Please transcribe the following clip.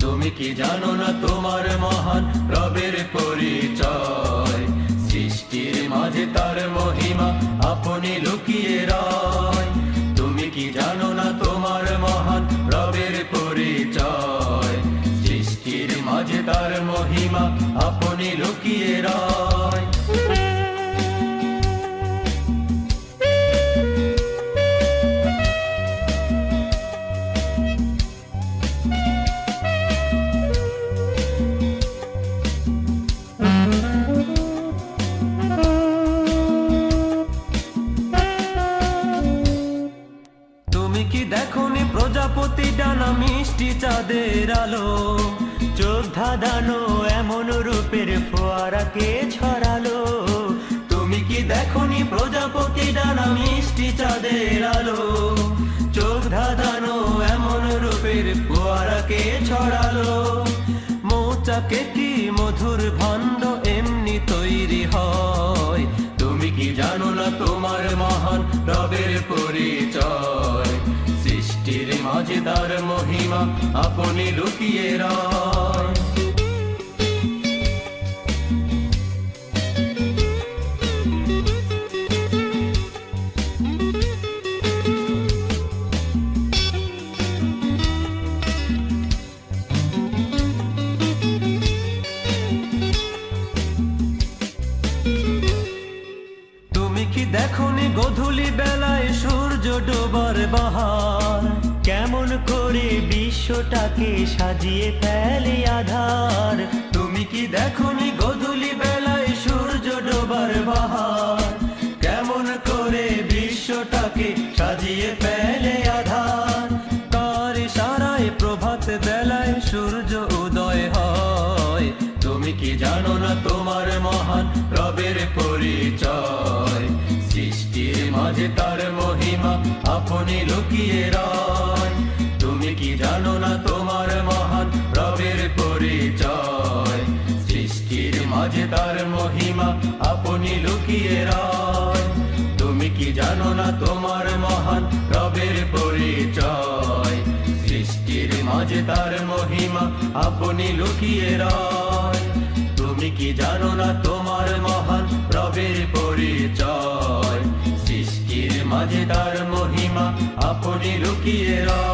তুমি কি জানো না তোমার মহান রবের পরিচয়? সৃষ্টির মাঝে তার মহিমা আপনি লুকিয়ে রায়। তুমি কি জানো না তোমার মহান রবের পরিচয়? সৃষ্টির মাঝে তার মহিমা আপনি লুকিয়ে রায়। তুমি কি দেখনি প্রজাপতি ডানা মিষ্টি চাঁদের আলো? চোখ ধাঁধানো এমন রূপের ফোয়ারাকে ছড়ালো? তুমি কি দেখনি প্রজাপতি ডানা মিষ্টি চাঁদের আলো? চোখ ধাঁধানো এমন রূপের ফোয়ারাকে ছড়ালো? মৌচাকে কি মধুর ভাণ্ড এমনি তৈরি হয়। তুমি কি জানো না তোমার মহান রবের পরিচয়? মাঝে তার মহিমা আপনি লুকিয়ে দেখনি গধূলি বেলায় সূর্য ডোবার বাহার? কেমন করে বিশ্বটাকে সাজিয়ে ফেলে আধার? তুমি কি দেখনি গধূলি বেলায় সূর্য ডোবার বাহার? কেমন করে বিশ্বটাকে সাজিয়ে ফেলে আধার? তার সারায় প্রভাত বেলায় সূর্য উদয় হয়। তুমি কি জানো না তোমার মহান রবের পরিচয়? সৃষ্টির মাঝে তার মহিমা আপনি লুকিয়ে রায় জানো না তোমার মহান রবের পরিচয়। সৃষ্টির মাঝে তার মহিমা আপনি লুকিয়ে রায়। তুমি কি জানো না তোমার মহান রবের পরিচয়? সৃষ্টির মাঝে তার মহিমা আপনি লুকিয়ে রায়। তুমি কি জানো না তোমার মহান রবের পরিচয়? সৃষ্টির মাঝে তার মহিমা আপনি লুকিয়ে রায়।